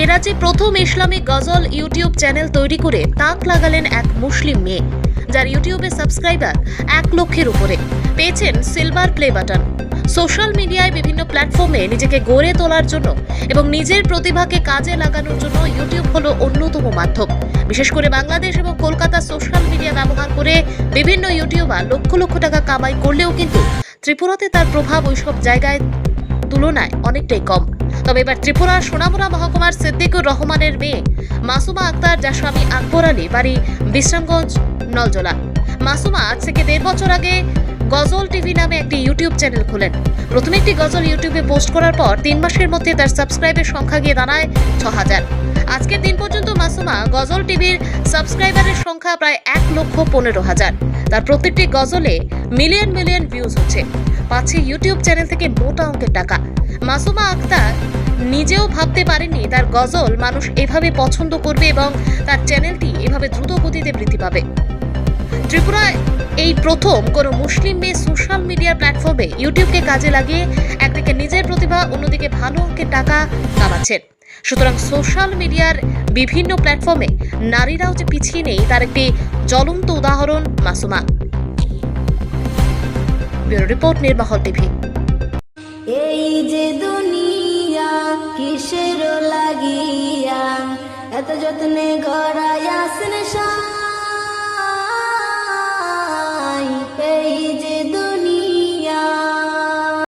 এ রাজ্যে প্রথম ইসলামিক গজল YouTube channel তৈরি করে তাক লাগালেন এক মুসলিম মেয়ে, যার ইউটিউবে সাবস্ক্রাইবার এক লক্ষের উপরে। পেয়েছেন সিলভার প্লে বাটন। সোশ্যাল মিডিয়ায় বিভিন্ন প্ল্যাটফর্মে নিজেকে গড়ে তোলার জন্য এবং নিজের প্রতিভাকে কাজে লাগানোর জন্য ইউটিউব হলো অন্যতম মাধ্যম। বিশেষ করে বাংলাদেশ এবং কলকাতা সোশ্যাল মিডিয়া ব্যবহার করে বিভিন্ন ইউটিউবার লক্ষ লক্ষ টাকা কামাই করলেও কিন্তু ত্রিপুরাতে তার প্রভাব ওইসব জায়গায় তুলনায় অনেকটাই কম। তবে এবার ত্রিপুরার সোনামুড়া মহকুমার সিদ্দিকুর রহমানের মেয়ে মাসুমা আক্তার যার স্বামী আকবর আলী, বাড়ি বিশ্রামগঞ্জ, নলজোলা। মাসুমা আজ থেকে দেড় বছর আগে গজল টিভি নামে একটি ইউটিউব চ্যানেল খোলেন। প্রথমে একটি গজল ইউটিউবে পোস্ট করার পর তিন মাসের মধ্যে তার সাবস্ক্রাইবের সংখ্যা গিয়ে দাঁড়ায় ছ হাজার। আজকের দিন পর্যন্ত মাসুমা গজল টিভির সাবস্ক্রাইবারের সংখ্যা প্রায় এক লক্ষ পনেরো হাজার। তার প্রত্যেকটি গজলে মিলিয়ন মিলিয়ন ভিউজ হচ্ছে। পাচ্ছে ইউটিউব চ্যানেল থেকে মোটা অঙ্কের টাকা। মাসুমা আক্তার নিজেও ভাবতে পারেননি তার গজল মানুষ এভাবে পছন্দ করবে এবং তার চ্যানেলটি এভাবে দ্রুত গতিতে বৃদ্ধি পাবে। ত্রিপুরায় এই প্রথম কোনো মুসলিম মেয়ে সোশ্যাল মিডিয়ার প্ল্যাটফর্মে ইউটিউবকে কাজে লাগিয়ে একদিকে নিজের প্রতিভা, অন্যদিকে ভালো অঙ্কের টাকা কামাচ্ছেন। সুতরাং সোশ্যাল মিডিয়ার বিভিন্ন প্ল্যাটফর্মে নারীরাও যে পিছিয়ে নেই, তার একটি জ্বলন্ত উদাহরণ মাসুমা। ব্যুরো রিপোর্ট নির্বাহল টিভি। এই যে দুনিয়া কিসের লাগিয়া? এত যত্নে গড়াইয়াছেন সা